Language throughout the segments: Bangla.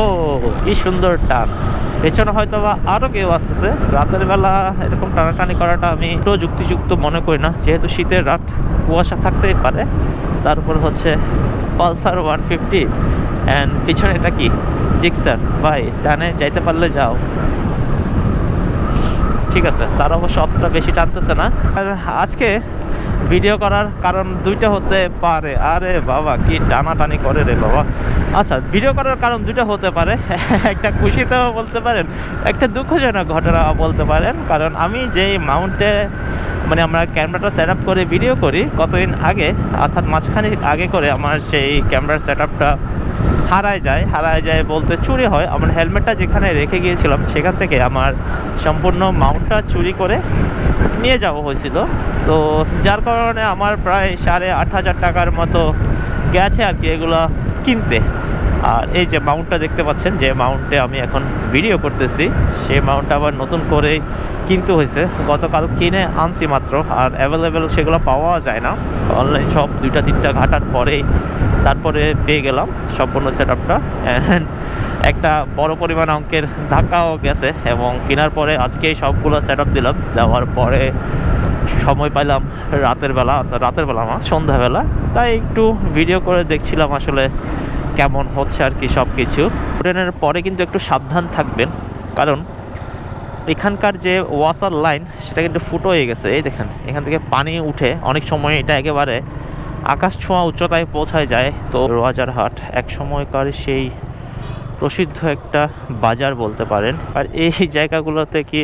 ও কি সুন্দর টান। পেছনে হয়তো বা আরও কেউ আসতেছে। রাতের বেলা এরকম টানাটানি করাটা আমি একটু যুক্তিযুক্ত মনে করি না। যেহেতু শীতের রাত, কুয়াশা থাকতেই পারে। তারপর হচ্ছে পালসার ওয়ান ফিফটি। অ্যান্ড পিছনে এটা কি? জিক্সার। ভাই টানে যাইতে পারলে যাও। ঠিক আছে, তারা অবশ্য অতটা বেশি টানতেছে না। আর আজকে ভিডিও করার কারণ দুইটা হতে পারে। আরে বাবা, কি টানাটানি করে রে বাবা। আচ্ছা ভিডিও করার কারণ দুইটা হতে পারে। একটা খুশিতেও বলতে পারেন, একটা দুঃখজনক ঘটনা বলতে পারেন। কারণ আমি যেই মাউন্টে মানে আমরা ক্যামেরাটা সেট আপ করে ভিডিও করি, কতদিন আগে, অর্থাৎ মাঝখানে আগে করে আমার সেই ক্যামেরার সেট আপটা হারায় যায় হারায় যায় বলতে চুরি হয়। আমার হেলমেটটা যেখানে রেখে গিয়েছিলাম, সেখান থেকে আমার সম্পূর্ণ মাউন্টটা চুরি করে নিয়ে যাওয়া হয়েছিল। তো যার কারণে আমার প্রায় সাড়ে আট হাজার টাকার মতো গেছে আর কি এগুলো কিনতে। আর এই যে মাউন্টটা দেখতে পাচ্ছেন, যে মাউন্টে আমি এখন ভিডিও করতেছি সেই মাউন্টটা আবার নতুন করে কিনতে হয়েছে। গতকাল কিনে আনছি মাত্র, আর অ্যাভেলেবেল সেগুলো পাওয়া যায় না। অনলাইন সব দুইটা তিনটা ঘাটার পরেই তারপরে পেয়ে গেলাম সম্পূর্ণ সেট আপটা একটা বড় পরিমাণ অঙ্কের ধাক্কাও গেছে এবং কেনার পরে আজকেই সবগুলো সেট আপ দিলাম। দেওয়ার পরে সময় পাইলাম রাতের বেলা রাতের বেলা না, সন্ধ্যাবেলা। তাই একটু ভিডিও করে দেখছিলাম আসলে কেমন হচ্ছে আর কি সব কিছু ট্রেনের পরে কিন্তু একটু সাবধান থাকবেন, কারণ এখানকার যে ওয়াসার লাইন, সেটা কিন্তু ফুটো হয়ে গেছে। এই দেখেন, এখান থেকে পানি উঠে অনেক সময় এটা একেবারে আকাশ ছোঁয়া উচ্চতায় পৌঁছায় যায়। তো রোয়াজারহাট এক সময়কার সেই প্রসিদ্ধ একটা বাজার বলতে পারেন। আর এই জায়গাগুলোতে কি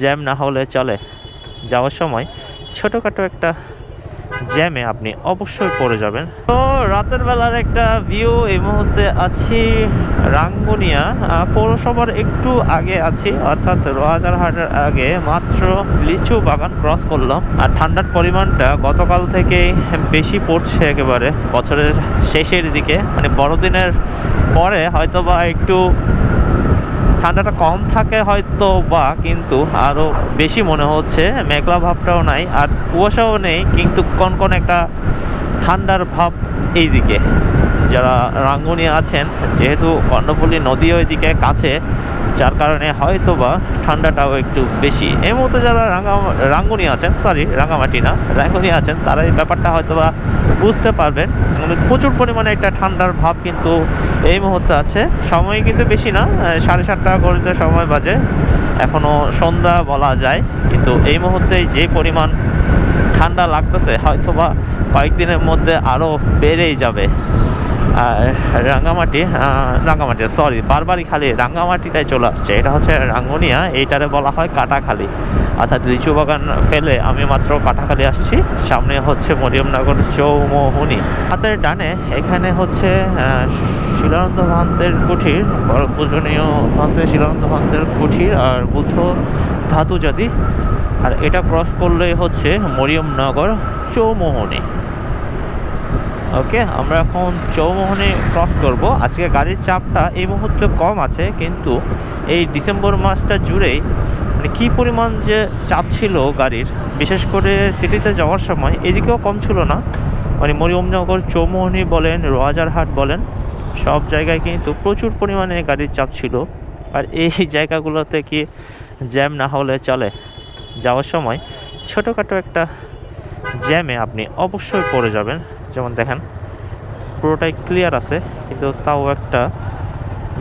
জ্যাম না হলে চলে? যাওয়ার সময় ছোটোখাটো একটা জ্যামে আপনি অবশ্যই পড়ে যাবেন। তো রাতের বেলার একটা ভিউ এই মুহূর্তে আছি রাঙ্গুনিয়া। পৌরসভার একটু আগে আছি, অর্থাৎ রোয়াজারহাটের আগে মাত্র লিচু বাগান ক্রস করলাম। আর ঠান্ডার পরিমাণটা গতকাল থেকেই বেশি পড়ছে একেবারে। বছরের শেষের দিকে মানে বড়দিনের পরে হয়তো বা একটু ঠান্ডাটা কম থাকে হয়তো বা, কিন্তু আরও বেশি মনে হচ্ছে। মেঘলা ভাবটাও নাই, আর কুয়াশাও নেই, কিন্তু কোন কোন একটা ঠান্ডার ভাব এই দিকে যারা রাঙ্গুনি আছেন, যেহেতু কর্ণপল্লী নদী ওইদিকে কাছে যার কারণে হয়তো বা ঠান্ডাটাও একটু বেশি। এই মুহূর্তে যারা রাঙ্গা রাঙ্গুনি আছেন সরি রাঙ্গামাটি না, রাঙ্গুনি আছেন, তারা এই ব্যাপারটা হয়তো বা বুঝতে পারবেন। প্রচুর পরিমাণে একটা ঠান্ডার ভাব কিন্তু এই মুহূর্তে আছে। সময় কিন্তু বেশি না সাড়ে সাতটা ঘড়িতে সময় বাজে। এখনও সন্ধ্যা বলা যায়, কিন্তু এই মুহূর্তে যে পরিমাণ ঠান্ডা লাগতেছে হয়তো বা কয়েকদিনের মধ্যে আরও বেড়েই যাবে। আর রাঙ্গামাটি রাঙ্গামাটি সরি বারবারই খালি রাঙ্গামাটিটাই চলে আসছে। এটা হচ্ছে রাঙ্গুনিয়া, এইটারে বলা হয় কাটাখালি। অর্থাৎ লিচু বাগান ফেলে আমি মাত্র কাটাখালি আসছি। সামনে হচ্ছে মরিয়মনগর চৌমোহনী। হাতের ডানে এখানে হচ্ছে শিলানন্দ ভান্তের কুঠির পূজনীয় ভান্তের শিলানন্দ ভান্তের কুঠির আর বুদ্ধ ধাতু জাতি। আর এটা ক্রস করলে হচ্ছে মরিয়মনগর চৌমোহনী। ওকে আমরা এখন চৌমোহনে ক্রস করব। আজকে গাড়ির চাপটা এই মুহূর্তে কম আছে, কিন্তু এই ডিসেম্বর মাসটা জুড়েই মানে কী পরিমাণ যে চাপ ছিল গাড়ির, বিশেষ করে সিটিতে যাওয়ার সময় এদিকেও কম ছিল না। মানে মরিয়মনগর, চৌমোহনী বলেন, রোয়াজারহাট বলেন, সব জায়গায় কিন্তু প্রচুর পরিমাণে গাড়ির চাপ ছিল। আর এই জায়গাগুলোতে কি জ্যাম না হলে চলে যাওয়ার সময়? ছোটোখাটো একটা জ্যামে আপনি অবশ্যই পড়ে যাবেন। যেমন দেখেন, পুরোটাই ক্লিয়ার আছে, কিন্তু তাও একটা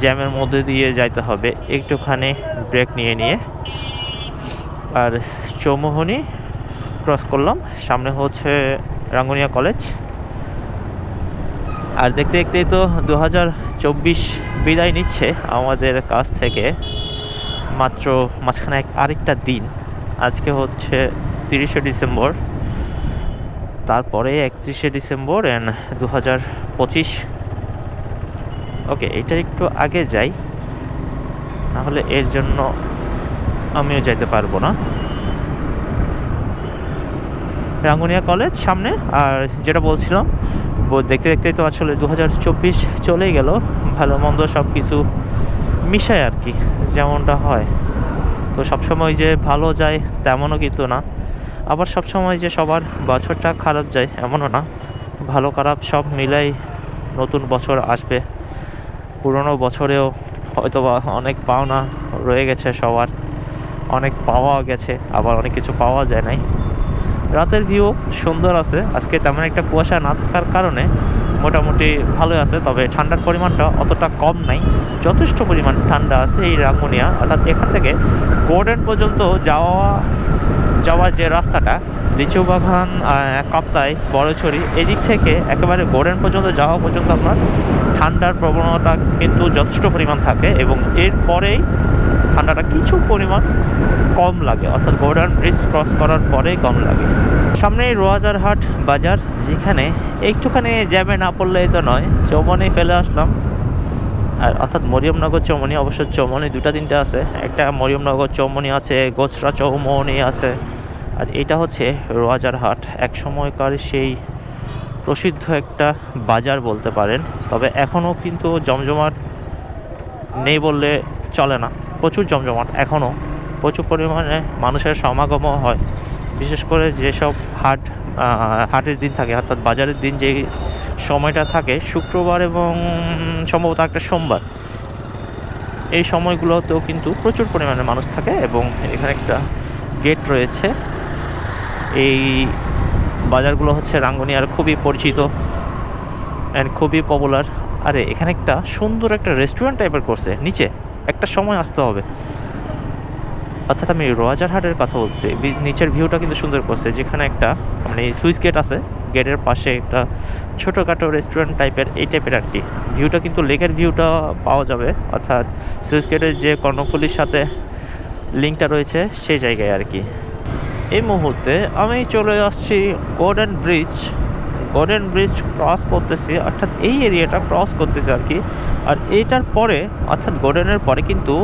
জ্যামের মধ্যে দিয়ে যাইতে হবে। একটুখানি ব্রেক নিয়ে নিয়ে। আর চৌমোহনী ক্রস করলাম। সামনে হচ্ছে রাঙ্গুনিয়া কলেজ আর দেখতে দেখতেই তো দু হাজার চব্বিশ বিদায় নিচ্ছে আমাদের কাছ থেকে। মাত্র মাঝখানে আরেকটা দিন। আজকে হচ্ছে তিরিশে ডিসেম্বর। তারপরে একত্রিশে ডিসেম্বর অ্যান্ড দু হাজার পঁচিশ। ওকে এটা একটু আগে যাই। নাহলে এর জন্য আমিও যাইতে পারব না। রাঙ্গুনিয়া কলেজ সামনে, আর যেটা বলছিলাম দেখতে দেখতেই তো আসলে দু হাজার চব্বিশ চলেই গেল। ভালো মন্দ সব কিছু মিশায় আর কি, যেমনটা হয়। তো সবসময় যে ভালো যায়, তেমনও কিন্তু না। আবার সব সময় যে সবার বছরটা খারাপ যায় এমনও না। ভালো খারাপ সব মিলাই নতুন বছর আসবে। পুরনো বছরেও হয়তোবা অনেক পাওনা রয়ে গেছে সবার। অনেক পাওয়া গেছে, আবার অনেক কিছু পাওয়া যায় নাই। রাতের ভিউ সুন্দর আছে, আজকে তেমন একটা কুয়াশা না থাকার কারণে মোটামুটি ভালোই আছে, তবে ঠান্ডার পরিমাণটা অতটা কম নাই। যথেষ্ট পরিমাণ ঠান্ডা আছে এই রাঙ্গুনিয়া, অর্থাৎ এখান থেকে গোর্ডেন পর্যন্ত যাওয়া যাওয়ার যে রাস্তাটা লিচু বাগান আহ, কাপ্তাই বড়ছড়ি এদিক থেকে একেবারে গোর্ডেন পর্যন্ত যাওয়া পর্যন্ত আপনার ঠান্ডার প্রবণতা কিন্তু যথেষ্ট পরিমাণ থাকে এবং এরপরেই ঠান্ডাটা কিছু পরিমাণ কম লাগে। অর্থাৎ গোর্ডান ব্রিজ ক্রস করার পরেই কম লাগে। সামনেই রোয়াজারহাট বাজার যেখানে একটুখানি জ্যামে না পড়লেই তো নয় চৌমনি ফেলে আসলাম। আর অর্থাৎ মরিয়মনগর চৌমনি, অবশ্য চৌমনি দুটা তিনটা আছে। একটা মরিয়মনগর চৌমনি আছে গোছরা চৌমনি আছে। আর এটা হচ্ছে রোয়াজারহাট এক সময়কার সেই প্রসিদ্ধ একটা বাজার বলতে পারেন। তবে এখনও কিন্তু জমজমাট নেই বললে চলে না। প্রচুর জমজমাট এখনও। প্রচুর পরিমাণে মানুষের সমাগমও হয়। বিশেষ করে যেসব হাট হাটের দিন থাকে, অর্থাৎ বাজারের দিন যে সময়টা থাকে শুক্রবার এবং সম্ভবত একটা সোমবার। এই সময়গুলোতেও কিন্তু প্রচুর পরিমাণে মানুষ থাকে এবং এখানে একটা গেট রয়েছে। এই বাজারগুলো হচ্ছে রাঙ্গুনিয়ার, খুবই পরিচিত অ্যান্ড খুবই পপুলার আরে, এখানে একটা সুন্দর একটা রেস্টুরেন্ট টাইপের করছে, নিচে একটা সময় আসতে হবে। অর্থাৎ আমি রোয়াজার হাটের কথা বলছি নিচের ভিউটা কিন্তু সুন্দর করছে, যেখানে একটা মানে সুইচ গেট আছে। গেটের পাশে একটা ছোটোখাটো রেস্টুরেন্ট টাইপের এই টাইপের আর কি। ভিউটা কিন্তু লেকের ভিউটা পাওয়া যাবে, অর্থাৎ সুইচ গেটের যে কর্ণফুলির সাথে লিঙ্কটা রয়েছে, সেই জায়গায় আর কি। এই মুহূর্তে আমি চলে আসছি golden bridge golden bridge cross করতেছি, অর্থাৎ এই এরিয়াটা ক্রস করতেছি আর কি। আর এইটার পরে, অর্থাৎ গোল্ডেনের পরে কিন্তু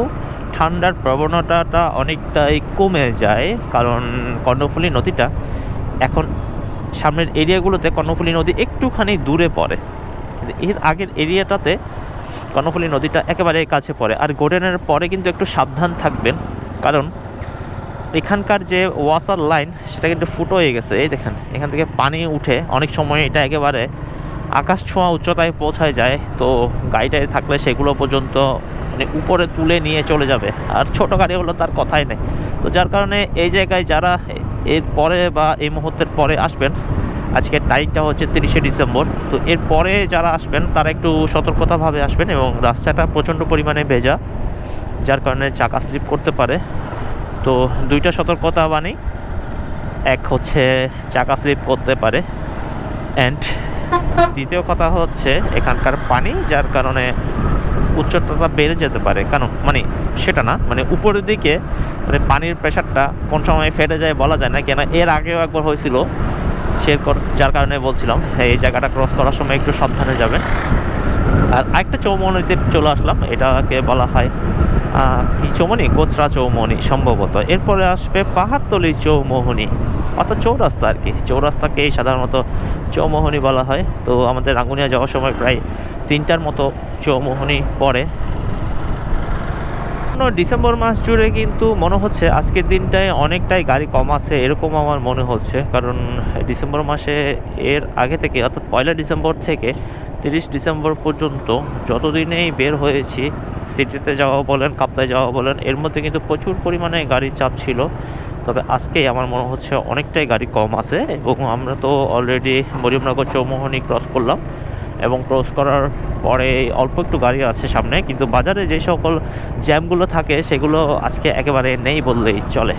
ঠান্ডার প্রবণতাটা অনেকটাই কমে যায়, কারণ কর্ণফুলী নদীটা এখন সামনের এরিয়াগুলোতে কর্ণফুলী নদী একটুখানি দূরে পড়ে। এর আগের এরিয়াটাতে কর্ণফুলী নদীটা একেবারে কাছে পড়ে। আর গোডেনের পরে কিন্তু একটু সাবধান থাকবেন, কারণ এখানকার যে ওয়াসার লাইন, সেটা কিন্তু ফুটো হয়ে গেছে। এই দেখেন, এখান থেকে পানি উঠে অনেক সময় এটা একেবারে আকাশ ছোঁয়া উচ্চতায় পৌঁছায় যায়। তো গাড়িটায় থাকলে সেগুলো পর্যন্ত মানে উপরে তুলে নিয়ে চলে যাবে। আর ছোট গাড়ি হলো তার কথাই নেই। তো যার কারণে এই জায়গায় যারা এর পরে বা এই মুহূর্তের পরে আসবেন। আজকের তারিখটা হচ্ছে তিরিশে ডিসেম্বর। তো এর পরে যারা আসবেন, তারা একটু সতর্কতাভাবে আসবেন এবং রাস্তাটা প্রচণ্ড পরিমাণে ভেজা, যার কারণে চাকা স্লিপ করতে পারে। তো দুইটা সতর্কতা বাণী এক হচ্ছে চাকা স্লিপ করতে পারে। অ্যান্ড দ্বিতীয় কথা হচ্ছে এখানকার পানি, যার কারণে উচ্চতা বেড়ে যেতে পারে। কারণ মানে সেটা না মানে উপরের দিকে মানে পানির প্রেশারটা কোন সময় ফেটে যায় বলা যায় না কেন এর আগেও একবার হয়েছিল। সে যার কারণে বলছিলাম, এই জায়গাটা ক্রস করার সময় একটু সাবধানে যাবেন। আর আরেকটা চৌমনিতে চলে আসলাম, এটাকে বলা হয় কি চৌমনি গোচরা চৌমনি সম্ভবত। এরপরে আসবে পাহাড়তলি চৌমোহনি, অর্থাৎ চৌরাস্তা আর কি। চৌরাস্তাকেই সাধারণত চৌমোহনী বলা হয়। তো আমাদের রাঙ্গুনিয়া যাওয়ার সময় প্রায় তিনটার মতো চৌমোহনী পড়ে ডিসেম্বর মাস জুড়ে কিন্তু মনে হচ্ছে আজকের দিনটায় অনেকটাই গাড়ি কম আছে, এরকম আমার মনে হচ্ছে। কারণ ডিসেম্বর মাসে এর আগে থেকে, অর্থাৎ পয়লা ডিসেম্বর থেকে তিরিশ ডিসেম্বর পর্যন্ত যতদিনেই বের হয়েছি, সিটিতে যাওয়া বলেন, কাপ্তায় যাওয়া বলেন, এর মধ্যে কিন্তু প্রচুর পরিমাণে গাড়ির চাপ ছিল। তবে আজকেই আমার মনে হচ্ছে অনেকটাই গাড়ি কম আছে এবং আমরা তো অলরেডি মরিয়মনগর চৌমোহনী ক্রস করলাম। এবং ক্রস করার পরে অল্প একটু গাড়ি আছে সামনে, কিন্তু বাজারে যে সকল জ্যামগুলো থাকে সেগুলো আজকে একেবারে নেই বললেই চলে।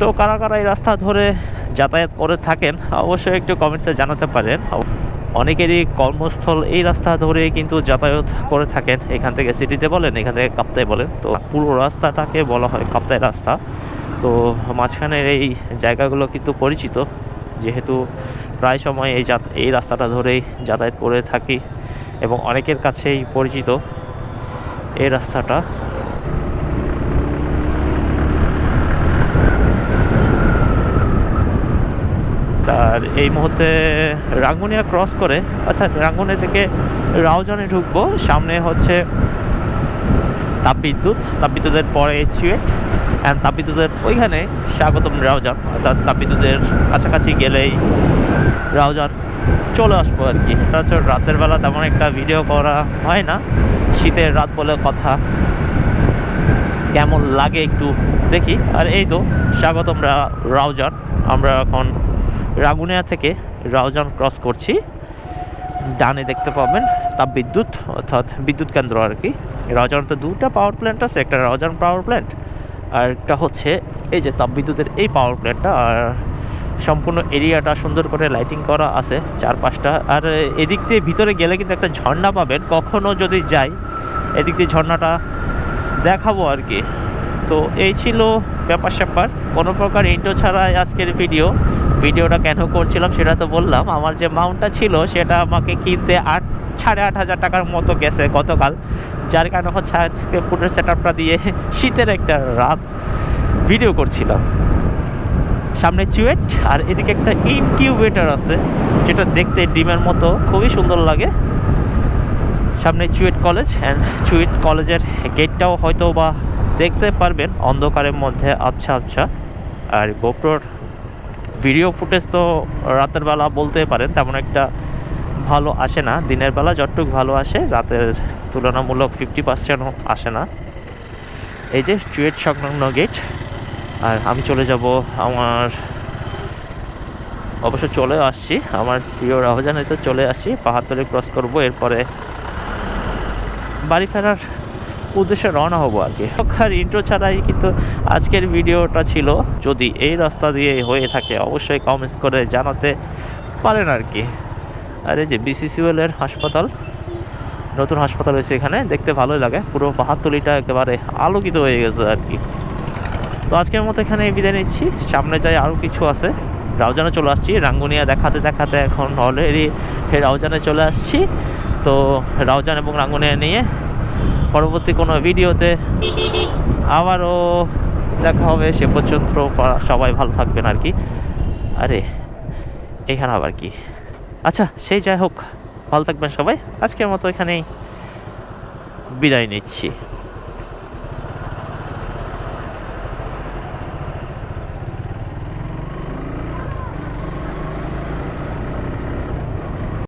তো কারা কারা এই রাস্তা ধরে যাতায়াত করে থাকেন, অবশ্যই একটু কমেন্টসে জানাতে পারেন। অনেকেরই কর্মস্থল এই রাস্তা ধরে কিন্তু যাতায়াত করে থাকেন। এখান থেকে সিটিতে বলেন, এখান থেকে কাপ্তায় বলেন। তো পুরো রাস্তাটাকে বলা হয় কাপ্তায় রাস্তা। তো মাঝখানের এই জায়গাগুলো কিন্তু পরিচিত, যেহেতু প্রায় সময় এই এই রাস্তাটা ধরেই যাতায়াত করে থাকি এবং অনেকের কাছেই পরিচিত এই রাস্তাটা। আর এই মুহূর্তে রাঙ্গুনিয়া ক্রস করে, অর্থাৎ রাঙ্গুনিয়া থেকে রাউজানে ঢুকবো। সামনে হচ্ছে তাপবিদ্যুৎ, তাপবিদ্যুতের পরে চুয়েট অ্যান্ড তাপবিদ্যুতের ওইখানে স্বাগতম রাউজান। অর্থাৎ তাপবিদ্যুতের কাছাকাছি গেলেই রাউজান চলে আসব আর কি। হচ্ছে রাতের বেলা তেমন একটা ভিডিও করা হয় না। শীতের রাত বলে কথা। কেমন লাগে একটু দেখি। আর এই তো, স্বাগতম রা- রাউজান। আমরা এখন রাগুনিয়া থেকে রাউজান ক্রস করছি। ডানে দেখতে পাবেন তাপবিদ্যুৎ অর্থাৎ বিদ্যুৎ কেন্দ্র আর কি। রাউজানতে দুটা পাওয়ার প্ল্যান্ট আছে, একটা রাউজান পাওয়ার প্ল্যান্ট আর একটা হচ্ছে এই যে তাপবিদ্যুতের এই পাওয়ার প্ল্যান্টটা আর সম্পূর্ণ এরিয়াটা সুন্দর করে লাইটিং করা আছে চার পাঁচটা আর এদিক দিয়ে ভিতরে গেলে কিন্তু একটা ঝর্ণা পাবেন। কখনো যদি যাই, এদিক দিয়ে ঝর্ণাটা দেখাবো আর কি। তো এই ছিল ব্যাপার স্যাপার। কোনো প্রকার ইন্টো ছাড়াই আজকের ভিডিও ভিডিওটা কেন করছিলাম সেটা তো বললাম। আমার যে মাউন্টটা ছিল, সেটা আমাকে কিনতে আট, সাড়ে আট হাজার টাকার মতো গেছে গতকাল। যার কারণে হচ্ছে আজকে পুরো সেট আপটা দিয়ে শীতের একটা রাত ভিডিও করছিলাম। সামনে চুয়েট, আর এদিকে একটা ইনকিউবেটর আছে, যেটা দেখতে ডিমের মতো, খুবই সুন্দর লাগে। সামনে চুয়েট কলেজ অ্যান্ড চুয়েট কলেজের গেটটাও হয়তো বা দেখতে পারবেন, অন্ধকারের মধ্যে আবছা আবছা। আর গোপ্রোর ভিডিও ফুটেজ তো রাতের বেলা বলতে পারেন, তেমন একটা ভালো আসে না। দিনের বেলা যতটুকু ভালো আসে, রাতের তুলনামূলক ফিফটি পার্সেন্টও আসে না। এই যে চুয়েট সংলগ্ন গেট আর আমি চলে যাব আমার, অবশ্য চলে আসছি, আমার প্রিয় রাহজানে তো চলে আসছি, পাহাড়তলি ক্রস করব, এরপরে বাড়ি ফেরার উদ্দেশ্যে রওনা হব আর কি। আর ইন্ট্রো ছাড়াই কিন্তু আজকের ভিডিওটা ছিল। যদি এই রাস্তা দিয়ে হয়ে থাকে, অবশ্যই কমেন্টস করে জানাতে পারেন আর কি। আর এই যে বিসিসিএল এর হাসপাতাল, নতুন হাসপাতাল হয়েছে এখানে, দেখতে ভালোই লাগে। পুরো পাহাড়তলিটা একেবারে আলোকিত হয়ে গেছে আর কি। তো আজকের মতো এখানে বিদায় নিচ্ছি। সামনে যাই আরও কিছু আছে। রাউজানে চলে আসছি। রাঙ্গুনিয়া দেখাতে দেখাতে এখন অলরেডি রাউজানে চলে আসছি। তো রাউজান এবং রাঙ্গুনিয়া নিয়ে পরবর্তী কোনো ভিডিওতে আবারও দেখা হবে। সে পর্যন্ত সবাই ভালো থাকবেন আর কি। আরে, এখানে আবার কি? আচ্ছা সেই যাই হোক। ভালো থাকবেন সবাই। আজকের মতো এখানেই বিদায় নিচ্ছি।